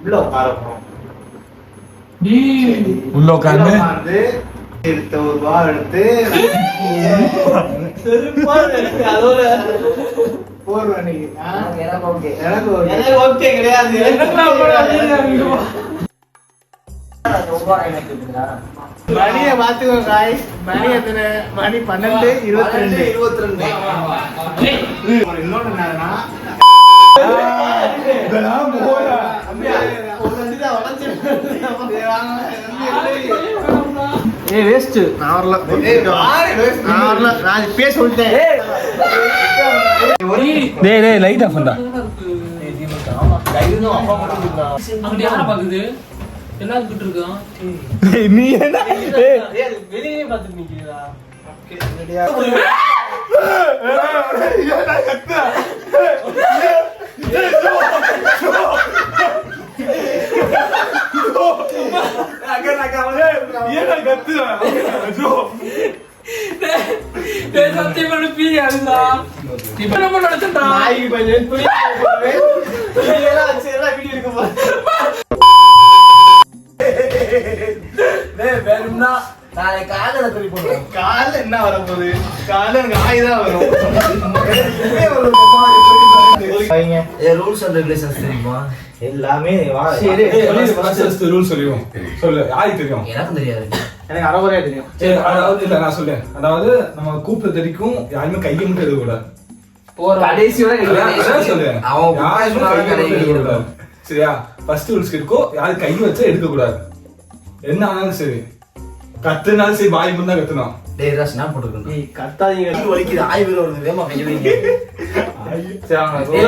உள்ள உட்கார போறோம் உள்ள உட்கார்ந்து எடுத்த ஒரு ரூபா எடுத்து அதோட எனக்கு ஓகே. எனக்கு ஓகே. கிடையாது. மணியை பாத்துக்கோ காய் மணி எத்தனை? மணி பன்னெண்டு இருபத்தி ரெண்டு. இருபத்தி ரெண்டு. இன்னொன்னு என்னன்னா ஏய் வேஸ்ட் நான் வரல நான் வரல நான் இப்பயே சொல்லிட்டேன் டேய் டேய் லைட் ஆஃப் பண்ணா அங்கிட்ட யாரை பாக்குது எல்லாரும் கிட்ட இருக்கான் நீ என்ன நிக்கிறா ஏன்டா கத்துற ஐயோ டேய் சத்தியம் பண்ணி பீயா இருந்தா இப்ப நம்ம நடத்தண்டா நாய்க்கு கொஞ்சம் துணி எல்லாம் வீடியோ எடுக்க நாளை காலையில துணி போடுறேன் கால என்ன வர போகுது? கால எனக்கு வரும். ஏ ரூல்ஸ் அண்ட் ரெகுலேஷன்ஸ் தெரியுமா? எல்லாமே வா. சரி. ரூல் சொல்லிடுவோம். சொல்லு. யாருக்கு தெரியும்? எனக்கும் தெரியாது. எனக்கு அறகுறையா தெரியும். சரி, அதாவது இல்ல நான் சொல்றேன். அதாவது நம்ம கூப்பிட்ட தெரிக்கும் யாருமே கையை மட்டும் எடுக்க கூடாது போற கடைசி வரை. சொல்றேன். அவன் யாருமே சரியா? ஃபர்ஸ்ட் ரூல்ஸ் இருக்கோ யாரு கை வச்சா எடுக்க கூடாது என்ன ஆனாலும் சரி. கத்துனாலும் சரி வாய் மட்டும் தான் கத்தணும் டேய் ரஸ் நான் போட்டுக்கிறேன் ஏய் கத்தாதீங்க. வலிக்குது. ஆய்வு வருது வேமா கை வைங்க. கை. கை.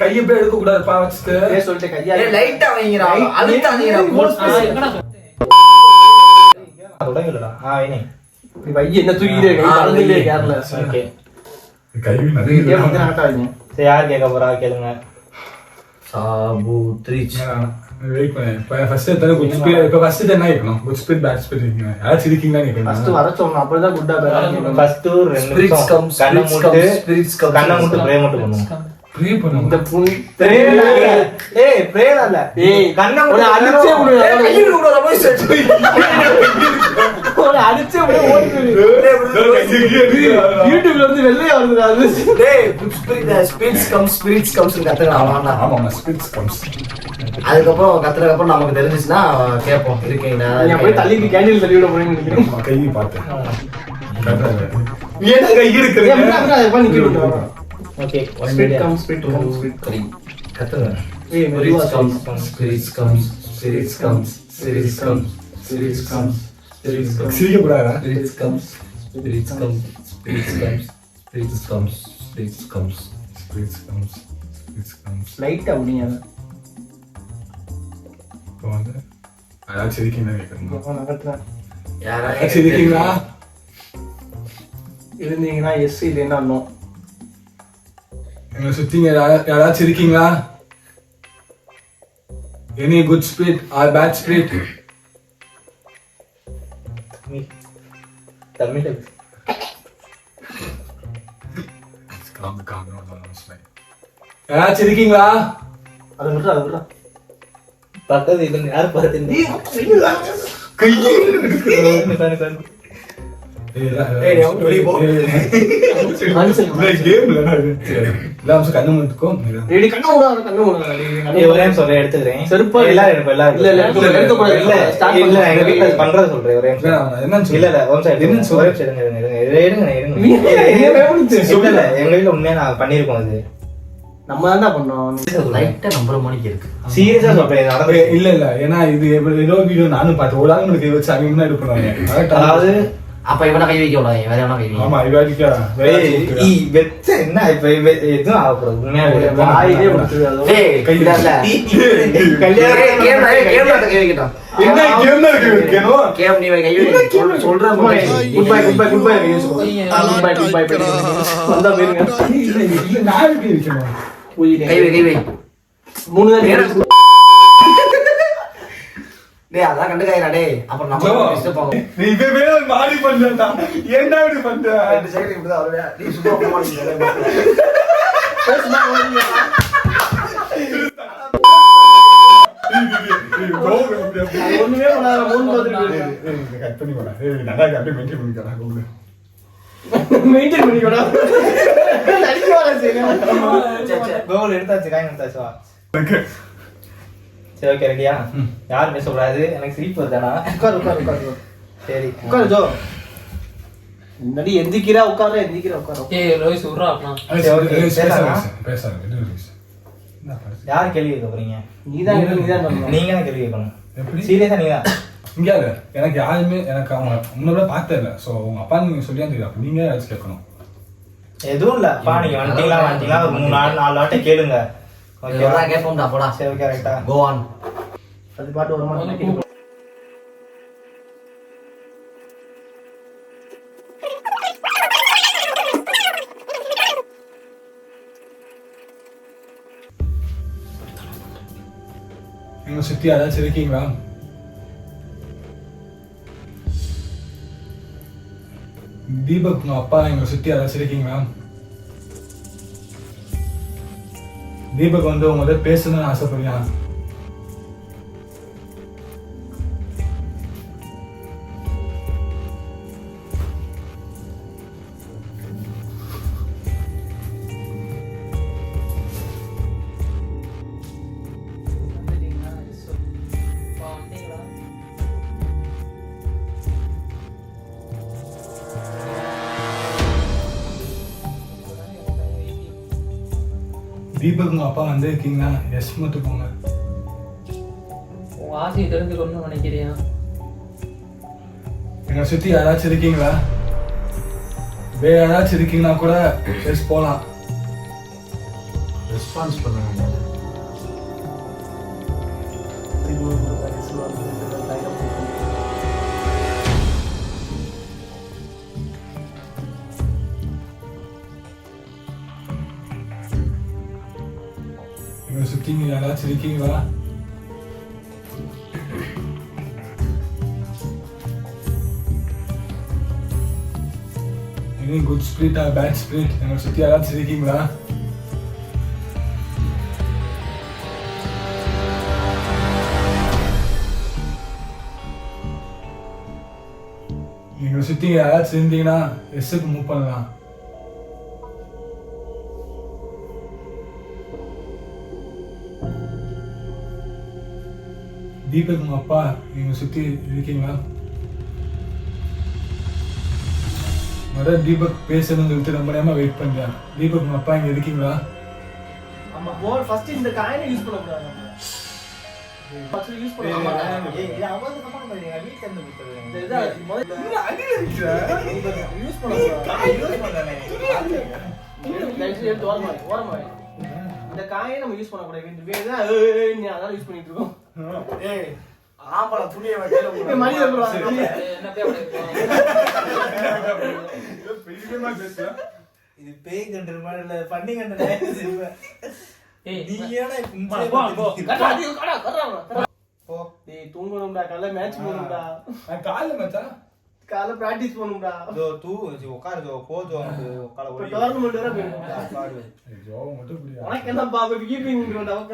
கையை போய் எடுக்க கூடாது பா வச்சுட்டு. பேர் சொல்லிட்டு கையா லைட்டா வைங்கடா. அழுத்தாதீங்கடா. தொடங்கலடா ஆ இனி வை என்ன தூக்கிட்டே வை. கேரள ஓகே கை இதே நிறைய சரி யார் கேட்க போறா? கேளுங்க. சாபு பண்ணு இப்போ ஃபர்ஸ்ட் எத்தனை குட் ஸ்பீட் இப்போ ஃபர்ஸ்ட் என்ன இருக்கணும் குட் ஸ்பீட் பேட் ஸ்பீட் இருக்கீங்க யாராச்சும் இருக்கீங்களா ஃபர்ஸ்ட் கேட்கணும் வர அப்பதான் குட்டா ஃபர்ஸ்ட் ரெண்டு ஸ்பிரிட்ஸ் நிமிஷம் கம் கண்ணை ஸ்பிரிட்ஸ் மூட்டு கம் ஸ்பிரிட்ஸ் கம் கண்ணை மூட்டு ப்ரே மட்டும் பண்ணுவோம் ப்ரே இந்த பண்ணுங்க புண் பிரேல ஏய் பிரேல இல்ல. ஏய் கண்ணை மூட்டு அடிச்சே விடு கையை விட கூடாது போய் செட் உன்னை அடிச்சே விடு ஓடி யூடியூப்ல வந்து வெள்ளையா வருது அது. டேய் good spirit spirits come spirits comes கத்துக்கலாம் வாடா ஆமாம் ஸ்பீட் கம்ஸ் அதுக்கப்புறம் கத்துறதுக்கு அப்புறம் நமக்கு தெரிஞ்சிச்சுன்னா கேட்போம் இருக்கீங்களா? நீங்க போய் தள்ளிட்டு கேண்டில் தள்ளி விட போறீங்கன்னு நினைக்கிறேன். கை பார்த்தேன். ஏன்னா கை அப்படியே, அதை பண்ணி விட்டு. Okay One speed minute. Come speed come speed three கத்துங்க. ஏய் மெதுவா spirits comes spirits comes spirits comes spirits comes spirits comes சிரிக்க கூடாதா spirits comes spirits comes spirits comes spirits comes spirits comes speed comes speed comes லைட்டா அப்படிங்க இப்போ வந்து யாராச்சும் இருக்கீங்களா கேட்கணும் நகர்த்துறேன் யாராச்சும் இருக்கீங்களா இருந்தீங்கன்னா எஸ் இல்லைன்னா நோ எங்களை சுத்திங்க யாரா- யாராச்சும் இருக்கீங்களா any good speed or bad speed Tamil யாராச்சும் இருக்கீங்களா அதை விட்றா அதை விட்றா பக்கத்து இல்லை யார் பார்த்து செருப்பா இல்ல இல்ல பண்றத சொல்றேன் ஒரே இல்ல இல்ல ஒரு நிமிஷம். ஒரே இருங்க இருங்க எங்க வீட்டுல உண்மையா நான் பண்ணிருக்கோம் இது நம்ம தான் பண்ணோம் லைட்டா நம்புற மணிக்கு இருக்கு சீரியஸா சொல்றேன் இது நடந்தது. இல்ல இல்ல ஏன்னா இது எப்படி- ஏதோ வீடியோ நானும் பார்த்தேன் ஒரு ஆளுங்களுக்கு வச்சு அவங்க பண்ணுவாங்க அதாவது அப்ப இவனை கை வைக்க கூடாது வேற எவனா கை வைக்க ஆமா இவாடிக்கா வெச்ச என்ன? இப்ப எதுவும் ஆகக்கூடாது. உண்மையா வாயிலே கொடுத்துரு அது டேய் கை இல்ல இல்ல கல்யாணம் கேம் கேம்ல கை வைக்கட்டும். என்ன கேம் தான் இருக்கு வைக்கணும் கேம் நீ கை வை. சொல்- சொல்றேன் good bye good bye good bye good bye good bye வந்தா போயிருங்க இல்ல இல்ல நான் எப்படி வைக்கணும் கை வை. கை வை மூணு டேய் அதான் கண்டுக்காயிரா டேய். அப்புறம் நம்ம. டிஸ்டர்ப் ஆகும். நீ இப்ப வேற மாறி பண்ணா ஏன்டா இப்படி பண்ற? ரெண்டு செகண்ட் இப்படி தான் நீ சும்மா போக மாட்டீங்க ஓடியா ஒண்ணுமே பண்ணாத மூணு பார்த்துட்டு கட் பண்ணி போடா. ஏய், நல்லா இருக்கு, அப்படியே மெயின்டைன் பண்ணிக்கலாம் கூப்பிடு மெயின்டைன் பண்ணிக்கூடா நடிக்க வர எடுத்தாச்சு காயின் எடுத்தாச்சு? வா சரி ஓகே ரெடியா யாரும் பேசக்கூடாது. எனக்கு சிரிப்பு வருதானா உட்காரு உட்காரு உட்காரு சரி. உட்காரு ஜோ. முன்னாடி எந்திக்கிறா உட்கார எந்திக்கிறா உட்கார. ஏய் ரோஹித் விட்றா யார் கேள்வி கேட்க போறீங்க? நீதான் நீதான் சொல்லணும். நீங்க தான் கேள்வி கேட்கணும். எப்படி? சீரியஸா நீங்க தான்? இங்க? எனக்கு யாருமே எனக்கு அவங்க முன்னாடி பார்த்தே இல்லை. ஸோ உங்க அப்பா நீங்க சொல்லி தெரியும். நீங்க கேட்கணும்? எதுவும் இல்ல. பா நீங்க வந்துட்டீங்களா வந்துட்டீங்களா? ஒரு மூணு நாலு நாலு வாட்டை கேளுங்க. ஓகே எல்லாம் கேட்போம்டா போடா சரி ஓகே ரைட்டா கோ ஆன் அது பாட்டு ஒரு மாதிரி எங்க சுத்தி யாராச்சும் இருக்கீங்களா தீபக் உங்க அப்பா எங்க சுத்தி யாராச்சும் இருக்கீங்களா தீபக் வந்து உங்கள்கிட்ட பேசணும்னு ஆசைப்படுறியா தீபக் உங்க அப்பா வந்து இருக்கீங்களா? எஸ் போங்க. உன் ஆசையை தெரிஞ்சுக்கணும்னு நினைக்கிறியா? எங்க சுத்தி யாராச்சும் இருக்கீங்களா? வேற யாராச்சும் இருக்கீங்கன்னா கூட எஸ் போலாம். ரெஸ்பான்ஸ் பண்ணுங்க. எங்க யாராச்சும் இருக்கீங்களா எனி குட் ஸ்பிரிட்டா பேட் ஸ்பிரிட் எங்க சுத்தி யாராச்சும் இருக்கீங்களா எங்களை சுற்றி யாராச்சும் இருந்தீங்கன்னா எஸ்ஸுக்கு மூவ் பண்ணலாம் தீபக் உங்க அப்பா எங்க சுத்தி இருக்கீங்களா? முதல்ல தீபக் பேசணும்னு சொல்லிட்டு ரொம்ப நேரமா வெயிட் பண்றேன் தீபக் உங்க அப்பா இங்க இருக்கீங்களா? நம்ம போல் ஃபர்ஸ்ட் இந்த காயினை யூஸ் பண்ண கூடாது. ஃபர்ஸ்ட் யூஸ் பண்ண இந்த பண்ண காயை நம்ம யூஸ் பண்ணக்கூடாது. இந்த வேணுதா ஏய் நீ அதான் யூஸ் பண்ணிட்டு இருக்கோம். ஏய் ஆம்பளை துணியை வைக்கல என்ன. இது பேய் கண்டு மாதிரி இல்ல பண்ணி கண்டு ஏய், நீ ஏன்னா போ, போ, போ. கட்டா, அதிகம் கடா, கடா, கடா. போ. டேய் தூங்கணும்டா காலைல மேட்ச் போகணும்டா. காலைல மச்சான் காலைல பிராக்டிஸ் பண்ணணும்டா ஜோ தூ ஜி உட்காரு ஜோ போ ஜோ உட்கார ஓடி டோர்னமெண்ட் வேற போயிடும் உட்காரு ஐயோ மட்டும் புரியா உனக்கு என்ன பாப்பா கீப்பிங்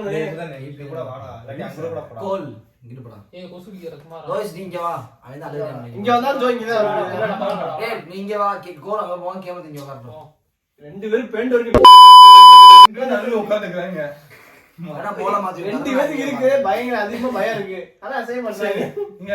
டேய் இப்பதான் இப்படி கூட வாடா. இல்லாட்டி அங்க கூட போடா. கோல். இங்கிட்டு போடா. ஏய், கொசுக்கு இறக்குமா? ரோஹித் நீ இங்க வா. அவன் தான் அழுகுறான். இங்க வந்தா ஜோ இங்க தான்? ஏய் நீ இங்க வா. கே- கோல் அங்க போவான். கேமத்து இங்க உட்காரணும் ரெண்டு பேரும் பெண்ட் வரைக்கும் நடுவில் உட்காந்துக்கிறாங்க வேணா போல மாத்தி ரெண்டு பேருக்கு இருக்கு. பயங்கர அதிகமா பயம் இருக்கு. ஆனா சேவ் பண்றாங்க இங்க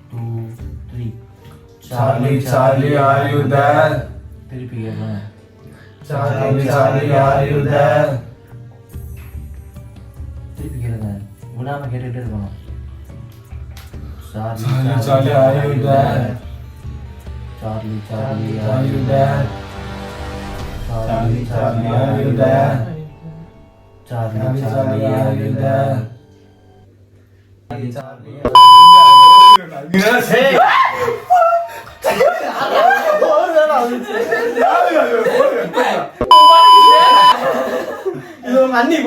two three Charlie Charlie are you there తిరిపి Charlie Charlie are you there திருப்பி கேளுங்க விடாம கேட்டுக்கிட்டே இருக்கணும் Charlie Charlie are you there Charlie Charlie are you there Charlie Charlie are you there Charlie Charlie are you there Charlie Charlie అన్ని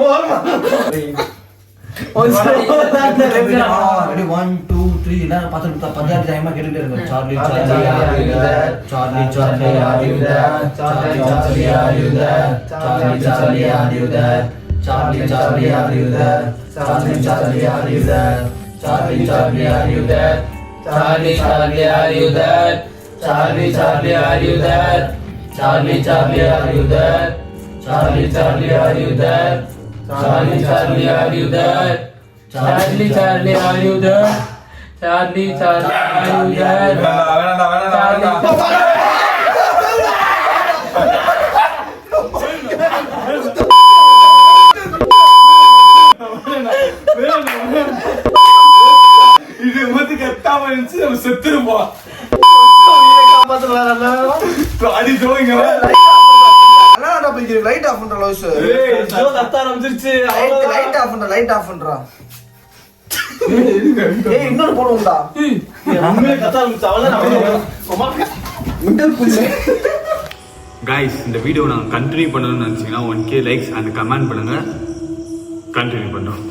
one two three ఇలా பத்து நிமிஷம் பஞ்சாயத்து டைமா கேட்டுட்டு இருக்கு சார்லி சார்லி சார்லி ஆடியுத சார்லி சார்லி ஆடியுத சார்லி சார்லி ஆடியுத சார்லி சார்லி ஆடியுத சார்லி சார்லி ஆடியுத Charlie, Charlie, are you there? Charlie, Charlie, are you there? Charlie, Charlie, are you there? Charlie, Charlie, are you there? Charlie, Charlie, are you there? Charlie, Charlie, are you there? Charlie, Charlie, are you there? Charlie, Charlie, are you there? Charlie, Charlie, are you there? அடி தோங்க. என்னடா light off பண்ற. Loves கத்த ஆரம்பிச்சிருச்சு. Light off பண்ற light off பண்றா. ஏய் இன்னொரு உண்மையிலே கத்த ஆரம்பிச்சு காய்ஸ் இந்த வீடியோ நாங்கள் கண்டினியூ பண்ணணும்னு நினச்சிங்கன்னா one K likes and comment பண்ணுங்கள் கண்டினியூ பண்ணுறோம்